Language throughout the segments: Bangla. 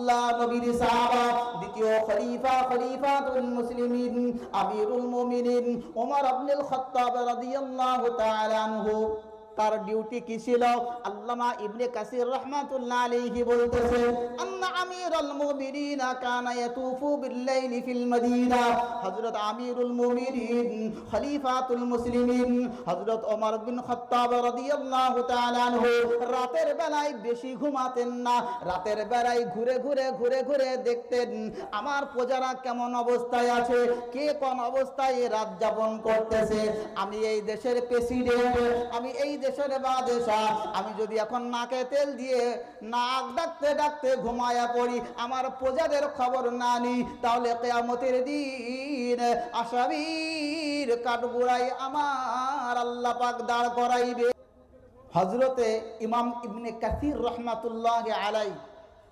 আল্লাহ নবীর সাহাবা, দ্বিতীয় খলিফা, খলিফাতুল মুসলিমিন, আমিরুল মুমিনিন ওমর আব্দুল খাত্তাব রাদিয়াল্লাহু তাআলা আনহু। তার ডিউটি কি ছিল? আল্লামা ইবনে কাসির রহমাতুল্লাহ আলাইহি বলতেছেন, আন্না আমিরুল মুমিনিন কানা ইয়াতুফু বিল্লাইলি ফিল মদিনা। হযরত আমিরুল মুমিনিন, খলিফাতুল মুসলিমিন, হযরত ওমর বিন খাত্তাব রাদিয়াল্লাহু তাআলা আনহু, রাতের বেলায় বেশি ঘুমাতেন না। রাতের বেলায় ঘুরে ঘুরে ঘুরে ঘুরে দেখতেন, আমার প্রজারা কেমন অবস্থায় আছে? কে কোন অবস্থায় রাত যাপন করতেছে? আমি এই দেশের প্রেসিডেন্ট আমি এই দেশের বাদেশা আমি যদি এখন নাকে তেল দিয়ে নাক ডাকতে ডাকতে ঘুমায়া পড়ি, আমার প্রজাদের খবর না নি তাহলে কেয়ামতের দিন আসামির কাঠগুড়াই আমার আল্লাহ পাক দাঁড় করাইবে। হজরতে ইমাম ইবনে কাসির রহমাতুল্লাহ আলাই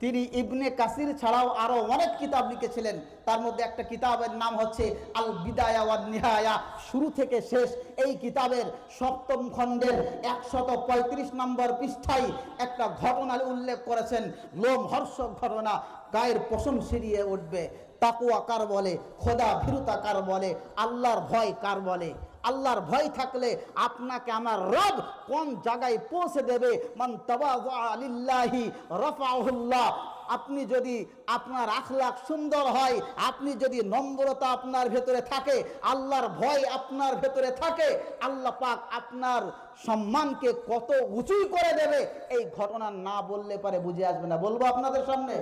তিনি ইবনে কাসির ছাড়াও আরও অনেক কিতাব লিখেছিলেন। তার মধ্যে একটা কিতাবের নাম হচ্ছে আল বিদায়া ওয়ান নিহায়া শুরু থেকে শেষ এই কিতাবের সপ্তম খণ্ডের একশত পঁয়ত্রিশ নম্বর পৃষ্ঠায় একটা ঘটনা উল্লেখ করেছেন। লোম হর্ষক ঘটনা, গায়ের পশম সিরিয়ে উঠবে। তাকুয়া কার বলে? খোদা ভীরুতা কার বলে? আল্লাহর ভয় কার বলে? আল্লাহর ভয় থাকলে আপনাকে আমার রব কোন জায়গায় পৌঁছে দেবে? মান তাবাহি রফাহুল্লাহ। আপনি যদি আপনার আখলাক সুন্দর হয়, আপনি যদি নম্রতা আপনার ভেতরে থাকে, আল্লাহর ভয় আপনার ভেতরে থাকে, আল্লাহ পাক আপনার সম্মানকে কত উঁচুই করে দেবে? এই ঘটনা না বললে পারে বুঝে আসবে না। বলব আপনাদের সামনে।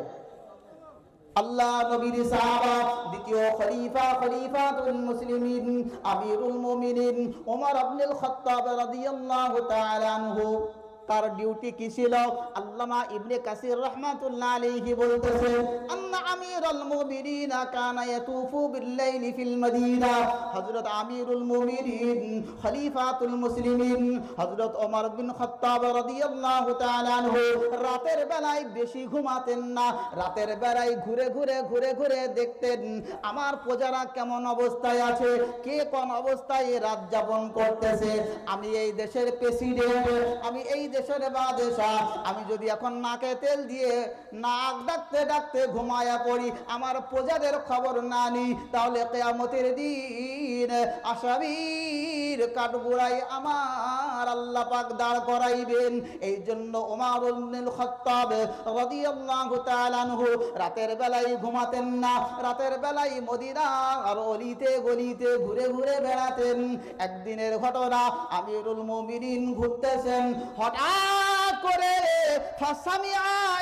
আল্লাহ নবীর সাহাবা, দ্বিতীয় খলিফা, খলিফাতুল মুসলিমিন, আমিরুল মুমিনিন ওমর আব্দুল খাত্তাব রাদিয়াল্লাহু তাআলা আনহু। তার ডিউটি কি ছিল? আল্লামা ইবনে কাসির রহমাতুল্লাহ আলাইহি বলতেছেন আন্না আমিরুল মুমিনিন কানা ইয়াতুফু বিল্লাইলি ফিল মদিনা। হযরত আমিরুল মুমিনিন, খলিফাতুল মুসলিমিন, হযরত ওমর বিন খাত্তাব রাদিয়াল্লাহু তাআলা আনহু রাতের বেলায় বেশি ঘুমাতেন না। রাতের বেলায় ঘুরে ঘুরে ঘুরে ঘুরে দেখতেন, আমার প্রজারা কেমন অবস্থায় আছে? কে কোন অবস্থায় রাত যাপন করতেছে? আমি এই দেশের প্রেসিডেন্ট আমি এই দেশের বাদেশা আমি যদি এখন নাকে তেল দিয়ে নাক ডাকতে ডাকতে ঘুমায়া পড়ি, আমার প্রজাদের খবর না নি তাহলে কেয়ামতের দিন আসামির কাঠগুড়াই আমার আল্লাহ পাক দাঁড় করাইবেন। এই জন্য ওমার ইবনুল খত্তাব রাদিয়াল্লাহু তাআলা রাতের বেলায় ঘুমাতেন না। রাতের বেলায় মদিনা আর অলিতে গলিতে ঘুরে ঘুরে বেড়াতেন। একদিনের ঘটনা আমিরুল মুমিনিন ঘুরতেছেন। হঠাৎ করে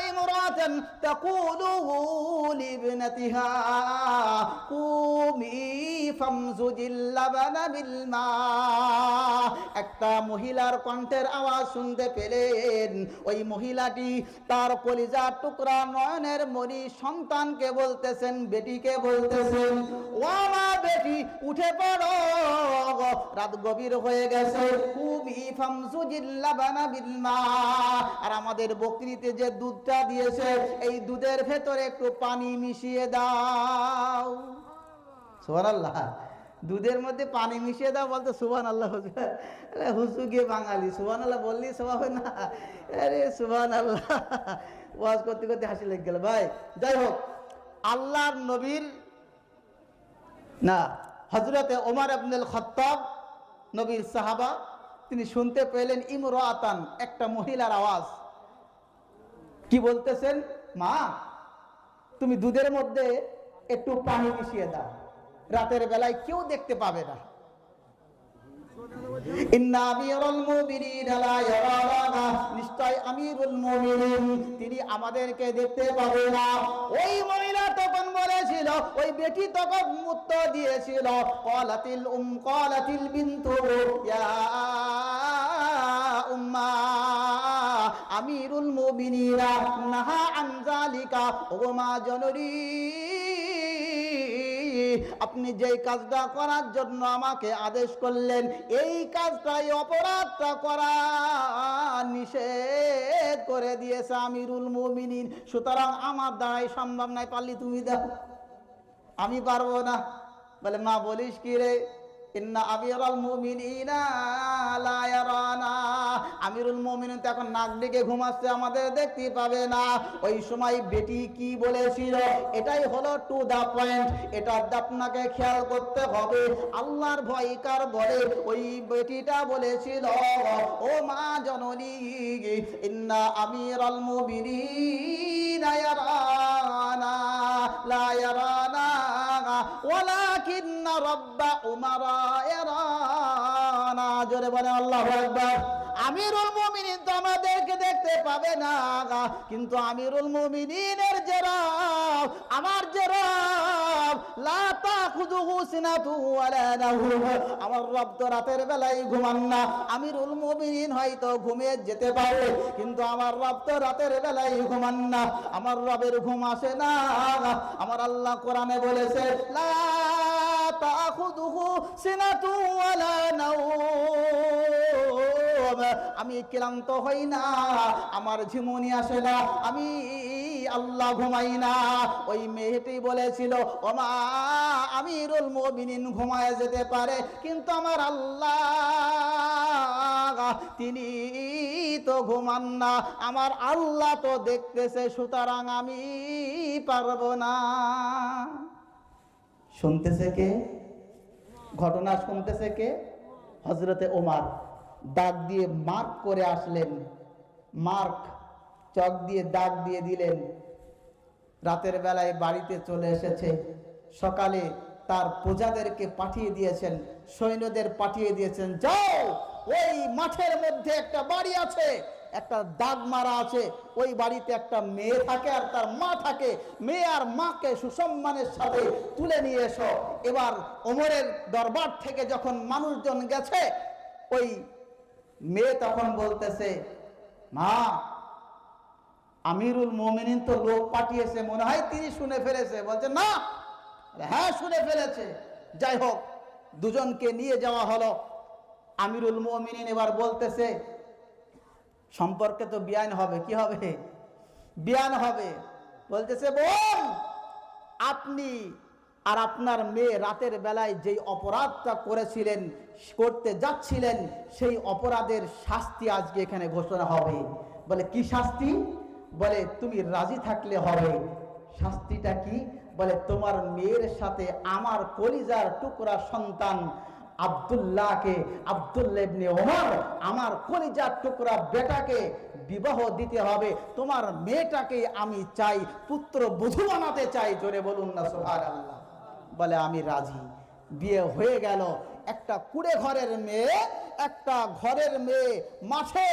ইমরাতান তাকুলু লিবনাতিহা, কুমি ফামজুজিল লাবানা বিল মা। একটা মহিলার কণ্ঠের আওয়াজ শুনতে পেলেন। ওই মহিলাটি তার কলিজার টুকরা নয়নের মনি সন্তানকে বলতেছেন, বেটিকে বলতেছেন, ও আমার বেটি, উঠে পড়ো। রাত গভীর হয়ে গেছে খুবই ফামসুজিল্লাবানা বিলমা আর আমাদের বকরিতে যে দুধটা দিয়েছে, এই দুধের ভেতরে একটু পানি মিশিয়ে দাও। সুবহানাল্লাহ। দুধের মধ্যে পানি মিশিয়ে দাও বলতো সুবান আল্লাহ হুসু গিয়ে বাঙালি? সুবান আল্লাহ বললি সবা হয় না। আরে সুবান আল্লাহ ওয়াজ করতে করতে হাসি লেগে গেল। ভাই, যাই হোক, আল্লাহর নবীর না হজরতে ওমর আবনুল খত্তাব নবীর সাহাবা, তিনি শুনতে পেলেন ইমর আতান একটা মহিলার আওয়াজ। কি বলতেছেন? মা, তুমি দুধের মধ্যে একটু পানি মিশিয়ে দাও। রাতের বেলায় কেউ দেখতে পাবে না। তিনি আমাদেরকে দেখতে পাবে না। ওই মহিলা তখন বলেছিল, ওই বেটি তখন উত্তর দিয়েছিল ক্বালাতিল উম ক্বালাতিল বিনতু উম্মা। আমিরুল মুমিনিনা, নাহা আন যালিকা ও মা জননী। আপনি যেই কাজটা করার জন্য আমাকে আদেশ করলেন, এই কাজটাই অপরাধটা করা নিষেধ করে দিয়েছে আমিরুল মুমিনিন। সুতরাং আমার দ্বারাই সম্ভব নাই, পারলি তুমি দাও। আমি পারব না। বলে, মা, বলিস কি রে? ইন্না আমিরুল মুমিনিনা লা আমিরুল মমিন তো এখন নাক ডেকে ঘুমাচ্ছে, আমাদের দেখতে পাবে না। ওই সময় বেটি কি বলেছিল? এটাই হলো টু দা পয়েন্ট এটা আপনাকে খেয়াল করতে হবে। আল্লাহর ভয়কার বলে? ওই বেটিটা বলেছিল, ও মা জননী, ইন্না আমিরাল মুমিনিন ইয়ারানা রাব্বা উমারা ইয়ারানা। জোরে বলে আল্লাহু আকবার। আমিরুল মুমিনিন তো আমাদেরকে দেখতে পাবে না কিন্তু আমিরুল মুমিনিনের যে রব, আমার যে রব, লা তাখুযুহু সিনাতু ওয়ালা নাহুম আমার রব তো রাতের বেলায় ঘুমান না। আমিরুল মুমিনিন হয়তো ঘুমিয়ে যেতে পারে, কিন্তু আমার রব তো রাতের বেলায় ঘুমান না। আমার রবের ঘুম আসে না আমার আল্লাহ কোরআনে বলেছে, লা তাখুযুহু সিনাতু ওয়ালা নাউম আমি ক্লান্ত হই না, আমার ঝিমুনি আসে না, আমি আল্লাহ ঘুমাই না। ওই মেয়েটি বলেছিল ও মা আমিরুল মুমিনিন ঘুমায় যেতে পারে, কিন্তু আমার আল্লাহ, তিনি তো ঘুমান না, আমার আল্লাহ তো দেখতেছে, সুতরাং আমি পারব না। শুনতেছে কে? ঘটনা শুনতেছে কে? হজরতে ওমার। দাগ দিয়ে মার্ক করে আসলেন। মার্ক চক দিয়ে দাগ দিয়ে দিলেন। রাতের বেলায় বাড়িতে চলে এসেছে। সকালে তার প্রজাদেরকে পাঠিয়ে দিয়েছেন, সৈন্যদের পাঠিয়ে দিয়েছেন, যাও, ওই মাঠের মধ্যে একটা বাড়ি আছে, একটা দাগ মারা আছে, ওই বাড়িতে একটা মেয়ে থাকে আর তার মা থাকে। মেয়ে আর মাকে সুসম্মানের সাথে তুলে নিয়ে এসো। এবার ওমরের দরবার থেকে যখন মানুষজন গেছে, ওই মেয়ে তখন বলতেছে, মা, আমিরুল মোমিনিন তো লোক পাঠিয়েছে, মনে হয় তিনি শুনে ফেলেছে। বলছে, না। হ্যাঁ শুনে ফেলেছে। যাই হোক, দুজনকে নিয়ে যাওয়া হলো। আমিরুল মোমিনিন এবার বলতেছে, সম্পর্কে তো বিয়ান হবে, কি হবে? বিয়ান হবে। বলতেছে, বোন, আপনি আর আপনার মেয়ে রাতের বেলায় যেই অপরাধটা করেছিলেন, করতে যাচ্ছিলেন, সেই অপরাধের শাস্তি আজকে এখানে ঘোষণা হবে। বলে, কি শাস্তি? বলে, তুমি রাজি থাকলে হবে। শাস্তিটা কি? বলে, তোমার মেয়ের সাথে আমার কলিজার টুকরা সন্তান আব্দুল্লাহকে, আব্দুল্লাহ ইবনে ওমর, আমার কলিজার টুকরা বেটাকে বিবাহ দিতে হবে। তোমার মেয়েটাকে আমি চাই, পুত্র বধূ বানাতে চাই। জোরে বলুন না, সুবহানাল্লাহ। বলে, আমি রাজি। বিয়ে হয়ে গেল। একটা কুড়ে ঘরের মেয়ে, একটা ঘরের মেয়ে, মাঠে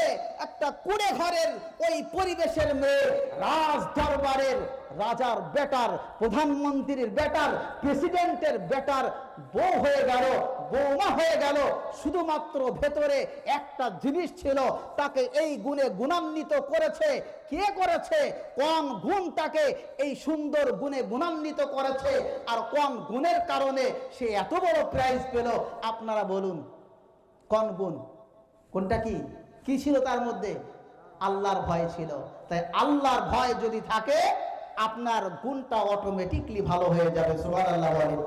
একটা কুড়ে ঘরের ওই পরিবেশের মেয়ে রাজ দরবারের রাজার বেটার, প্রধানমন্ত্রীর বেটার, প্রেসিডেন্টের বেটার বউ হয়ে গেল। বৌমা হয়ে গেল। শুধুমাত্র ভেতরে একটা জিনিস ছিল, তাকে এই গুণে গুণান্বিত করেছে। কে করেছে? কোন গুণ তাকে এই সুন্দর গুণে গুণান্বিত করেছে। আর কোন গুণের কারণে সে এত বড় প্রাইজ পেল। আপনারা বলুন কোন গুণ, কোনটা কি? কি ছিল তার মধ্যে? আল্লাহর ভয় ছিল। তাই আল্লাহর ভয় যদি থাকে, আপনার গুণটা অটোমেটিকলি ভালো হয়ে যাবে। সুবহানাল্লাহ বলেন।